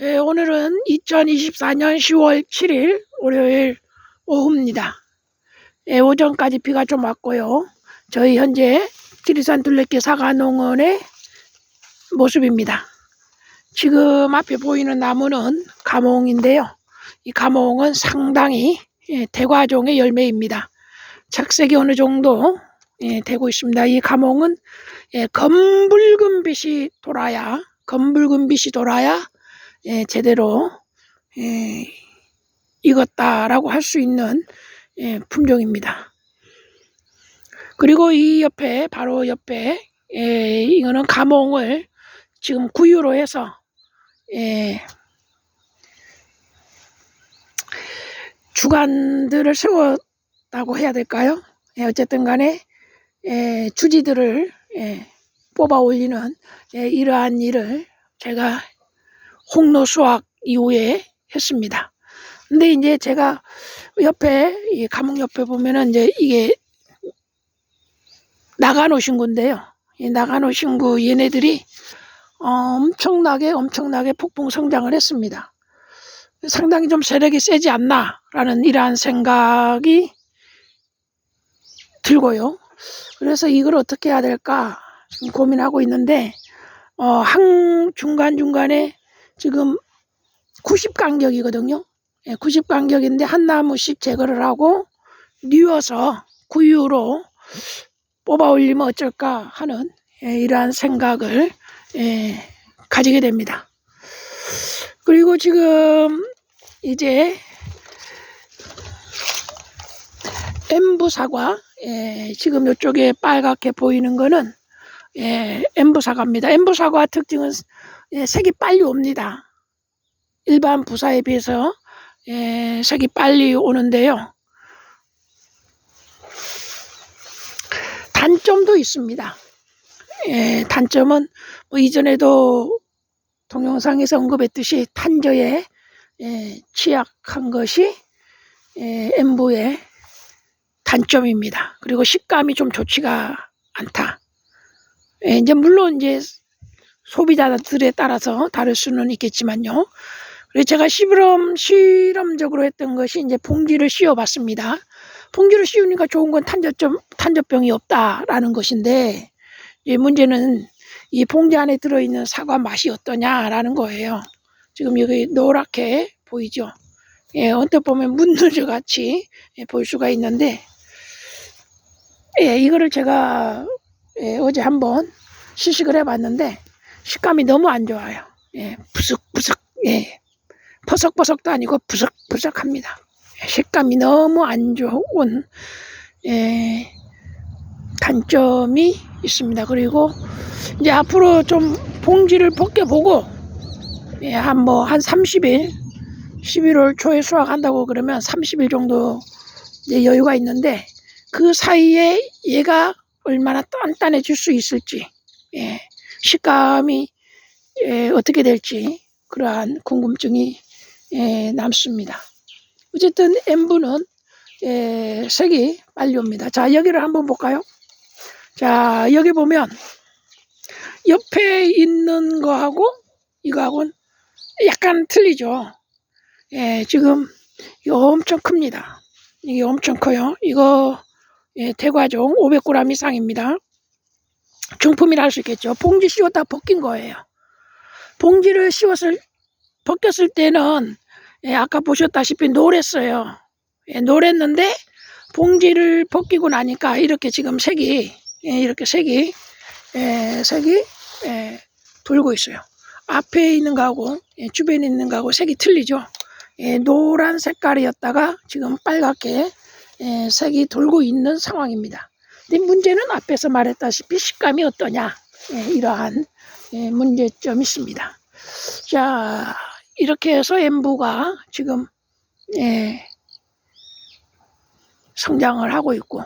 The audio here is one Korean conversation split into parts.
예, 오늘은 2024년 10월 7일 월요일 오후입니다. 예, 오전까지 비가 좀 왔고요. 저희 현재 지리산 둘레길 사과농원의 모습입니다. 지금 앞에 보이는 나무는 가몽인데요. 이 가몽은 상당히 예, 대과종의 열매입니다. 착색이 어느 정도 예, 되고 있습니다. 이 가몽은 예, 검붉은 빛이 돌아야 검붉은 빛이 돌아야 예, 제대로 예, 익었다라고 할 수 있는 예, 품종입니다. 그리고 이 옆에 바로 옆에 예, 이거는 가몽을 지금 구유로 해서 예, 주간들을 세웠다고 해야 될까요? 예, 어쨌든 간에 예, 주지들을 예, 뽑아 올리는 예, 이러한 일을 제가 홍로 수확 이후에 했습니다. 근데 이제 제가 옆에 이 감옥 옆에 보면은 이제 이게 나가노 신구인데요. 이 나가노 신구 얘네들이 어, 엄청나게 엄청나게 폭풍 성장을 했습니다. 상당히 좀 세력이 세지 않나라는 이러한 생각이 들고요. 그래서 이걸 어떻게 해야 될까 고민하고 있는데 어, 한 중간 중간에 지금 90 간격이거든요. 예, 90 간격인데 한 나무씩 제거를 하고 뉘어서 구유로 뽑아 올리면 어쩔까 하는 예, 이러한 생각을 예, 가지게 됩니다. 그리고 지금 이제 엠부 사과 예, 지금 이쪽에 빨갛게 보이는 거는 예, 엠부 사과입니다. 엠부 사과 특징은 예, 색이 빨리 옵니다. 일반 부사에 비해서 예, 색이 빨리 오는데요. 단점도 있습니다. 예, 단점은 뭐 이전에도 동영상에서 언급했듯이 탄저에 예, 취약한 것이 예, 엠부의 단점입니다. 그리고 식감이 좀 좋지가 않다. 예, 이제 물론 이제 소비자들에 따라서 다를 수는 있겠지만요. 그래서 제가 실험, 실험적으로 했던 것이 이제 봉지를 씌워봤습니다. 봉지를 씌우니까 좋은 건 탄저점, 탄저병이 없다라는 것인데, 이제 문제는 이 봉지 안에 들어있는 사과 맛이 어떠냐라는 거예요. 지금 여기 노랗게 보이죠? 예, 언뜻 보면 문느저 같이 예, 볼 수가 있는데, 예, 이거를 제가 예, 어제 한번 시식을 해봤는데, 식감이 너무 안 좋아요. 예, 부석부석, 예, 퍼석퍼석도 아니고 부석부석합니다. 예, 식감이 너무 안 좋은 예, 단점이 있습니다. 그리고 이제 앞으로 좀 봉지를 벗겨보고 예, 한 뭐 한 30일, 11월 초에 수확한다고 그러면 30일 정도 여유가 있는데 그 사이에 얘가 얼마나 단단해질 수 있을지 예, 식감이 예, 어떻게 될지 그러한 궁금증이 예, 남습니다. 어쨌든 엠부는 예, 색이 빨리 옵니다. 자 여기를 한번 볼까요? 자 여기 보면 옆에 있는 거하고 이거하고는 약간 틀리죠. 예, 지금 이거 엄청 큽니다. 이게 엄청 커요. 이거 예, 대과종 500g 이상입니다. 중품이라 할 수 있겠죠. 봉지 씌웠다 벗긴 거예요. 봉지를 씌웠을 벗겼을 때는 예, 아까 보셨다시피 노랬어요. 예, 노랬는데 봉지를 벗기고 나니까 이렇게 지금 색이 예, 이렇게 색이 예, 색이 예, 돌고 있어요. 앞에 있는 거하고 예, 주변에 있는 거하고 색이 틀리죠. 예, 노란 색깔이었다가 지금 빨갛게 예, 색이 돌고 있는 상황입니다. 근데 문제는 앞에서 말했다시피 식감이 어떠냐 예, 이러한 예, 문제점이 있습니다. 자 이렇게 해서 엠부가 지금 예, 성장을 하고 있고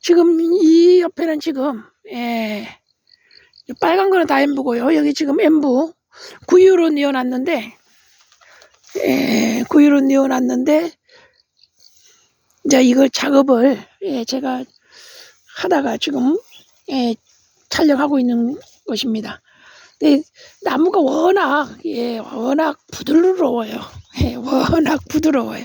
지금 이 옆에는 지금 예, 빨간 거는 다 엠부고요. 여기 지금 엠부 구유로 뉘어놨는데 예, 구유로 뉘어놨는데 이제 이걸 작업을 예, 제가 하다가 지금 예, 촬영하고 있는 것입니다. 근데 나무가 워낙 예 워낙 부드러워요. 예, 워낙 부드러워요.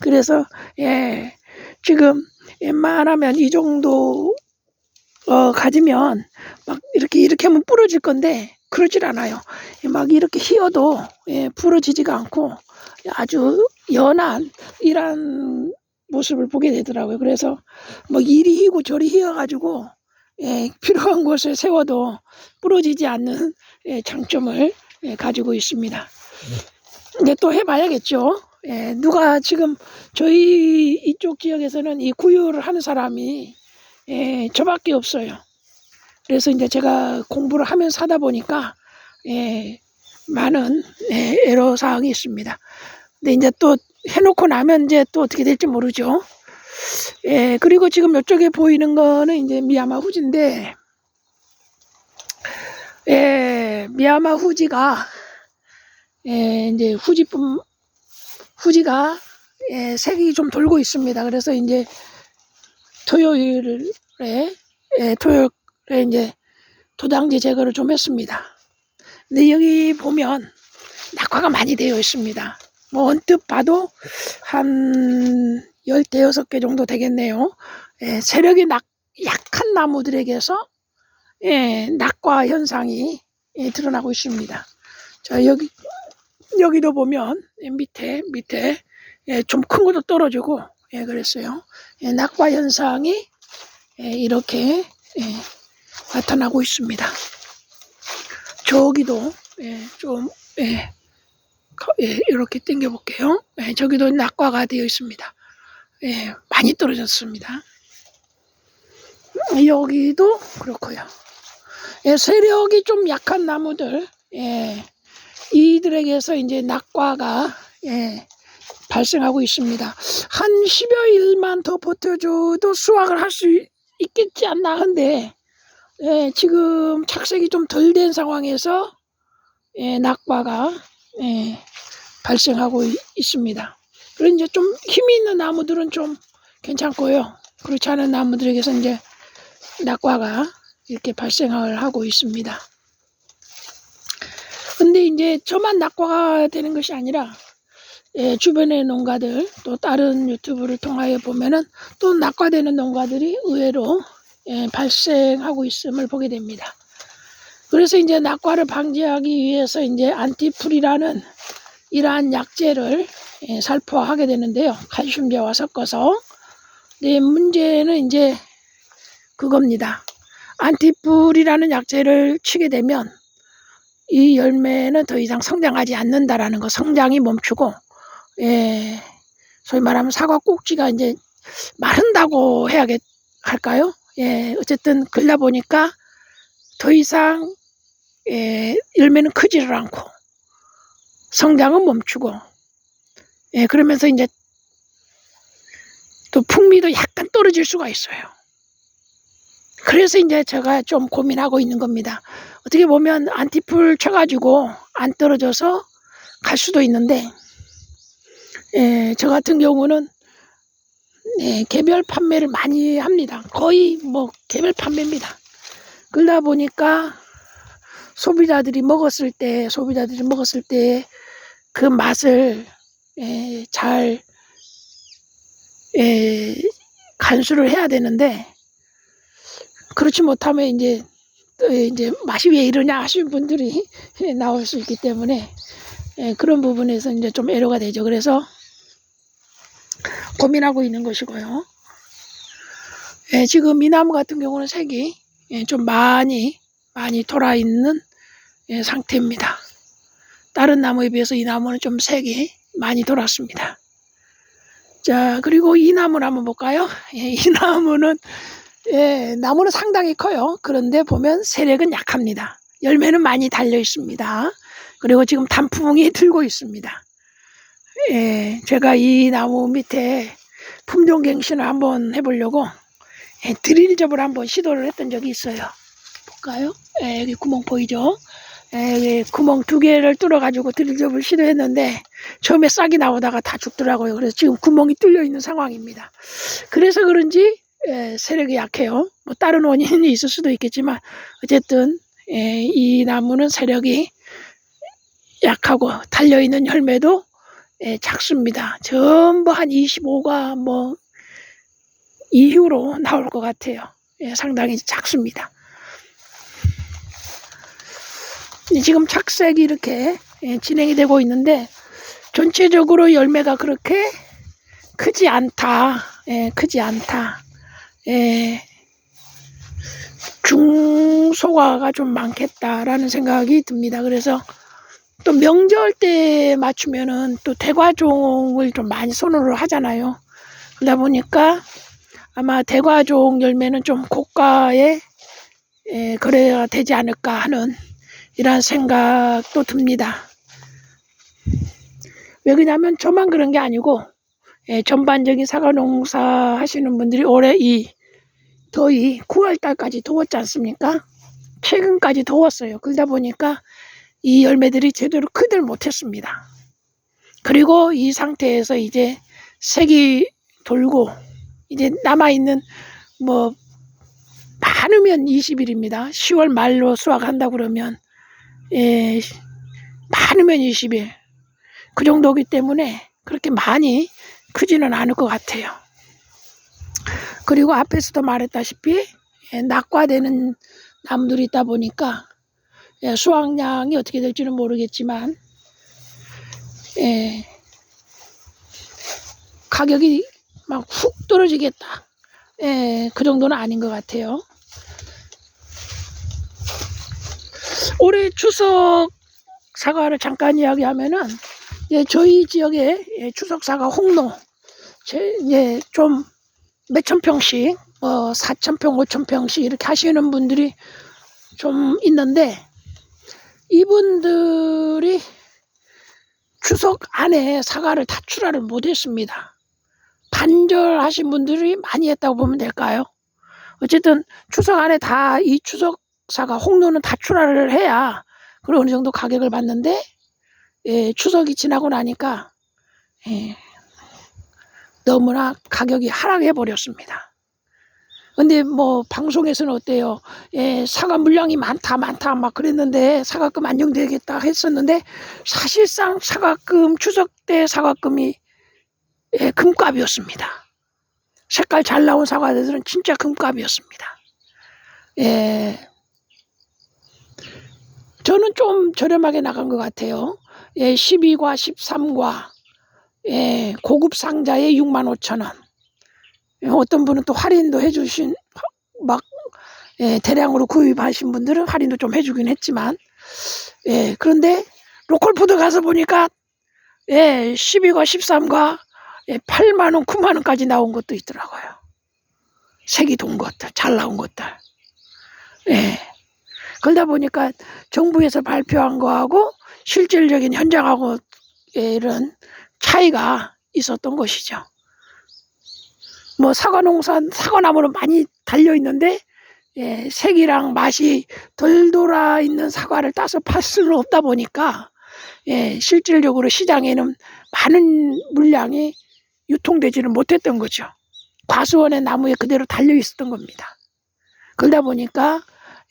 그래서 예 지금 웬만하면 이 정도 어 가지면 막 이렇게 이렇게 하면 부러질 건데 그러질 않아요. 예, 막 이렇게 휘어도 예, 부러지지가 않고 아주 연한 이런 모습을 보게 되더라고요. 그래서 뭐 이리 휘고 저리 휘어가지고 예, 필요한 곳에 세워도 부러지지 않는 예, 장점을 예, 가지고 있습니다. 근데 또 해봐야겠죠. 예, 누가 지금 저희 이쪽 지역에서는 이 구유를 하는 사람이 예, 저밖에 없어요. 그래서 이제 제가 공부를 하면서 하다 보니까 예, 많은 예, 애로 사항이 있습니다. 근데 이제 또 해놓고 나면 이제 또 어떻게 될지 모르죠. 예, 그리고 지금 이쪽에 보이는 거는 이제 미야마 후지인데, 예, 미야마 후지가, 예, 이제 후지뿐, 후지가, 예, 색이 좀 돌고 있습니다. 그래서 이제 토요일에, 예, 토요일에 이제 도당지 제거를 좀 했습니다. 근데 여기 보면 낙화가 많이 되어 있습니다. 뭐 언뜻 봐도 한 열대여섯 개 정도 되겠네요. 예, 세력이 낙, 약한 나무들에게서 예, 낙과 현상이 예, 드러나고 있습니다. 자 여기 여기도 보면 예, 밑에 밑에 예, 좀 큰 것도 떨어지고 예, 그랬어요. 예, 낙과 현상이 예, 이렇게 예, 나타나고 있습니다. 저기도 예, 좀 예, 거- 예, 이렇게 당겨 볼게요. 예, 저기도 낙과가 되어 있습니다. 예, 많이 떨어졌습니다. 여기도 그렇고요. 예, 세력이 좀 약한 나무들, 예, 이들에게서 이제 낙과가 예, 발생하고 있습니다. 한 10여 일만 더 버텨줘도 수확을 할 수 있겠지 않나 한데, 예, 지금 착색이 좀 덜 된 상황에서 예, 낙과가 예, 발생하고 있- 있습니다. 그리고 이제 좀 힘이 있는 나무들은 좀 괜찮고요. 그렇지 않은 나무들에게서 이제 낙과가 이렇게 발생을 하고 있습니다. 근데 이제 저만 낙과가 되는 것이 아니라 예, 주변의 농가들 또 다른 유튜브를 통하여 보면은 또 낙과되는 농가들이 의외로 예, 발생하고 있음을 보게 됩니다. 그래서 이제 낙과를 방지하기 위해서 이제 안티풀이라는 이러한 약재를 예, 살포하게 되는데요. 칼슘제와 섞어서. 네, 문제는 이제 그겁니다. 안티풀이라는 약재를 치게 되면 이 열매는 더 이상 성장하지 않는다라는 거, 성장이 멈추고, 예, 소위 말하면 사과 꼭지가 이제 마른다고 해야겠, 할까요? 예, 어쨌든 그러다 보니까 더 이상, 예, 열매는 크지를 않고, 성장은 멈추고, 예, 그러면서 이제 또 풍미도 약간 떨어질 수가 있어요. 그래서 이제 제가 좀 고민하고 있는 겁니다. 어떻게 보면 안티풀 쳐가지고 안 떨어져서 갈 수도 있는데, 예, 저 같은 경우는 예, 개별 판매를 많이 합니다. 거의 뭐 개별 판매입니다. 그러다 보니까 소비자들이 먹었을 때, 소비자들이 먹었을 때 그 맛을 예, 잘 예, 간수를 해야 되는데 그렇지 못하면 이제 또 이제 맛이 왜 이러냐 하시는 분들이 나올 수 있기 때문에 예, 그런 부분에서 이제 좀 애로가 되죠. 그래서 고민하고 있는 것이고요. 예, 지금 이 나무 같은 경우는 색이 예, 좀 많이 많이 돌아 있는 예, 상태입니다. 다른 나무에 비해서 이 나무는 좀 색이 많이 돌았습니다. 자, 그리고 이 나무를 한번 볼까요? 예, 이 나무는 예, 나무는 상당히 커요. 그런데 보면 세력은 약합니다. 열매는 많이 달려 있습니다. 그리고 지금 단풍이 들고 있습니다. 예, 제가 이 나무 밑에 품종 갱신을 한번 해보려고 예, 드릴접을 한번 시도를 했던 적이 있어요. 볼까요? 예, 여기 구멍 보이죠? 구멍 두 개를 뚫어가지고 드릴접을 시도했는데 처음에 싹이 나오다가 다 죽더라고요. 그래서 지금 구멍이 뚫려 있는 상황입니다. 그래서 그런지 예, 세력이 약해요. 뭐 다른 원인이 있을 수도 있겠지만 어쨌든 예, 이 나무는 세력이 약하고 달려있는 열매도 예, 작습니다. 전부 한 25가 뭐 이후로 나올 것 같아요. 예, 상당히 작습니다. 이 지금 착색이 이렇게 예, 진행이 되고 있는데 전체적으로 열매가 그렇게 크지 않다. 예, 크지 않다. 예, 중소가가 좀 많겠다라는 생각이 듭니다. 그래서 또 명절 때 맞추면은 또 대과종을 좀 많이 선호를 하잖아요. 그러다 보니까 아마 대과종 열매는 좀 고가에 예, 거래가 되지 않을까 하는 이런 생각도 듭니다. 왜 그러냐면 저만 그런 게 아니고 예, 전반적인 사과 농사 하시는 분들이 올해 이 더위 9월 달까지 더웠지 않습니까? 최근까지 더웠어요. 그러다 보니까 이 열매들이 제대로 크들 못했습니다. 그리고 이 상태에서 이제 색이 돌고 이제 남아있는 뭐 많으면 20일입니다. 10월 말로 수확한다 그러면 예, 많으면 20일 그 정도기 때문에 그렇게 많이 크지는 않을 것 같아요. 그리고 앞에서도 말했다시피 예, 낙과되는 나무들이 있다 보니까 예, 수확량이 어떻게 될지는 모르겠지만 예, 가격이 막 훅 떨어지겠다. 예, 그 정도는 아닌 것 같아요. 올해 추석 사과를 잠깐 이야기하면은 예, 저희 지역에 예, 추석 사과 홍로 제, 예, 좀 몇천 평씩 뭐 사천 평, 오천 평씩 이렇게 하시는 분들이 좀 있는데 이분들이 추석 안에 사과를 다 출하를 못했습니다. 반절하신 분들이 많이 했다고 보면 될까요? 어쨌든 추석 안에 다 이 추석 사과 홍로는 다 출하를 해야 그런 어느 정도 가격을 받는데 예, 추석이 지나고 나니까 예, 너무나 가격이 하락해 버렸습니다. 근데 뭐 방송에서는 어때요? 예, 사과 물량이 많다 많다 막 그랬는데 사과금 안정되겠다 했었는데 사실상 사과금 추석 때 사과금이 예, 금값이었습니다. 색깔 잘 나온 사과들은 진짜 금값이었습니다. 예, 저는 좀 저렴하게 나간 것 같아요. 예, 12과 13과 예, 고급 상자에 6만 5천 원. 예, 어떤 분은 또 할인도 해주신 막 예, 대량으로 구입하신 분들은 할인도 좀 해주긴 했지만 예, 그런데 로컬푸드 가서 보니까 예, 12과 13과 예, 8만 원, 9만 원까지 나온 것도 있더라고요. 색이 돈 것들, 잘 나온 것들. 예. 그러다 보니까 정부에서 발표한 거하고 실질적인 현장하고 예, 이런 차이가 있었던 것이죠. 뭐 사과 농산 사과나무는 많이 달려 있는데 예, 색이랑 맛이 덜 돌아 있는 사과를 따서 팔 수는 없다 보니까 예, 실질적으로 시장에는 많은 물량이 유통되지는 못했던 거죠. 과수원의 나무에 그대로 달려 있었던 겁니다. 그러다 보니까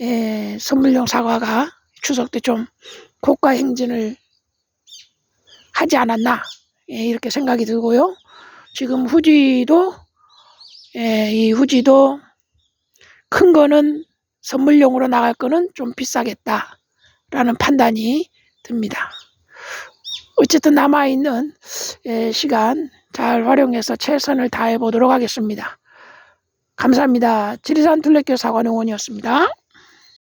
예, 선물용 사과가 추석 때 좀 고가 행진을 하지 않았나 예, 이렇게 생각이 들고요. 지금 후지도 예, 이 후지도 큰 거는 선물용으로 나갈 거는 좀 비싸겠다라는 판단이 듭니다. 어쨌든 남아있는 예, 시간 잘 활용해서 최선을 다해 보도록 하겠습니다. 감사합니다. 지리산 둘레길 사관농원이었습니다.